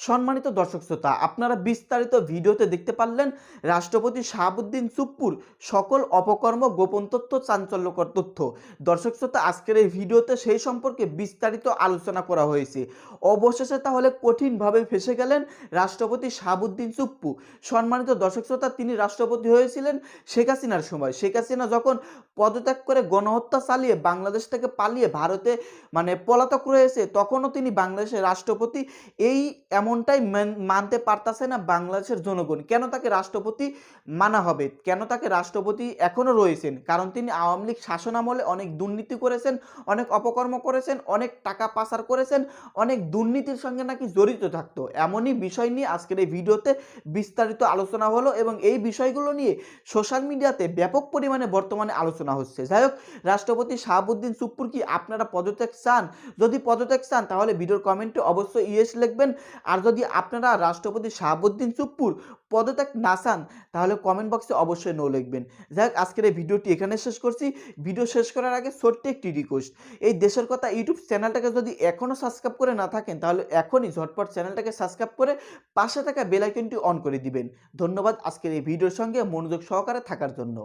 সম্মানিত দর্শক শ্রোতা, আপনারা বিস্তারিত ভিডিওতে দেখতে পারলেন রাষ্ট্রপতি শাহাবুদ্দিন চুপ্পুর সকল অপকর্ম, গোপন তথ্য, চাঞ্চল্যকর তথ্য। দর্শক শ্রোতা, আজকের এই ভিডিওতে সেই সম্পর্কে বিস্তারিত আলোচনা করা হয়েছে। অবশেষে তাহলে কঠিনভাবে ফেসে গেলেন রাষ্ট্রপতি শাহাবুদ্দিন চুপ্পু। সম্মানিত দর্শক শ্রোতা, তিনি রাষ্ট্রপতি হয়েছিলেন শেখ হাসিনার সময়। শেখ হাসিনা যখন পদত্যাগ করে গণহত্যা চালিয়ে বাংলাদেশ থেকে পালিয়ে ভারতে মানে পলাতক রয়েছে, তখনও তিনি বাংলাদেশের রাষ্ট্রপতি। এই এমনটাই মেন- মানতে পারতাছে না বাংলাদেশের জনগণ। কেন তাকে রাষ্ট্রপতি মানা হবে? কেন তাকে রাষ্ট্রপতি এখনও রয়েছেন? কারণ তিনি আওয়ামী লীগ শাসন আমলে অনেক দুর্নীতি করেছেন, অনেক অপকর্ম করেছেন, অনেক টাকা পাচার করেছেন, অনেক দুর্নীতির সঙ্গে নাকি জড়িত থাকতো। এমনই বিষয় নিয়ে আজকের এই ভিডিওতে বিস্তারিত আলোচনা হলো এবং এই বিষয়গুলো নিয়ে সোশ্যাল মিডিয়াতে ব্যাপক পরিমাণে বর্তমানে আলোচনা হচ্ছে। যাই হোক, রাষ্ট্রপতি শাহাবুদ্দিন চুপ্পুর কি আপনারা পদত্যাগ চান? যদি পদত্যাগ চান, তাহলে ভিডিওর কমেন্টে অবশ্যই ইয়েস লিখবেন। আর যদি আপনারা রাষ্ট্রপতি শাহাবুদ্দিন চুপ্পুর পদত্যাগ না চান, তাহলে কমেন্ট বক্সে অবশ্যই নো লিখবেন। যাই হোক আজকের এই ভিডিওটি এখানে শেষ করছি। ভিডিও শেষ করার আগে ছোট্ট একটি রিকোয়েস্ট এই দেশের কথা ইউটিউব চ্যানেলটাকে যদি এখনও সাবস্ক্রাইব করে না থাকেন, তাহলে এখনই ঝটপট চ্যানেলটাকে সাবস্ক্রাইব করে পাশে থাকা বেল আইকনটি অন করে দিবেন। ধন্যবাদ আজকের এই ভিডিওর সঙ্গে মনোযোগ সহকারে থাকার জন্য।